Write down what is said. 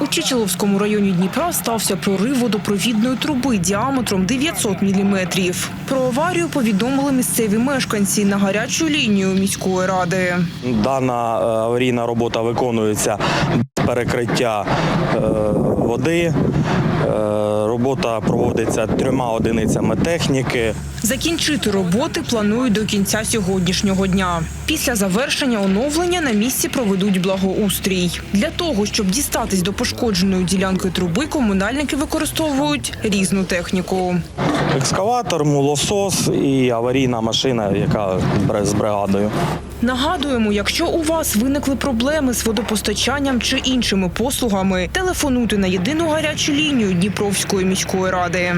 У Чичиловському районі Дніпра стався прорив водопровідної труби діаметром 900 міліметрів. Про аварію повідомили місцеві мешканці на гарячу лінію міської ради. Дана е, аварійна робота виконується без перекриття е, води. Е, Робота проводиться трьома одиницями техніки. Закінчити роботи планують до кінця сьогоднішнього дня. Після завершення оновлення на місці проведуть благоустрій. Для того, щоб дістатись до пошкодженої ділянкою труби, комунальники використовують різну техніку. Екскаватор, мулосос і аварійна машина, яка з бригадою. Нагадуємо, якщо у вас виникли проблеми з водопостачанням чи іншими послугами, телефонуйте на єдину гарячу лінію Дніпровської міської ради.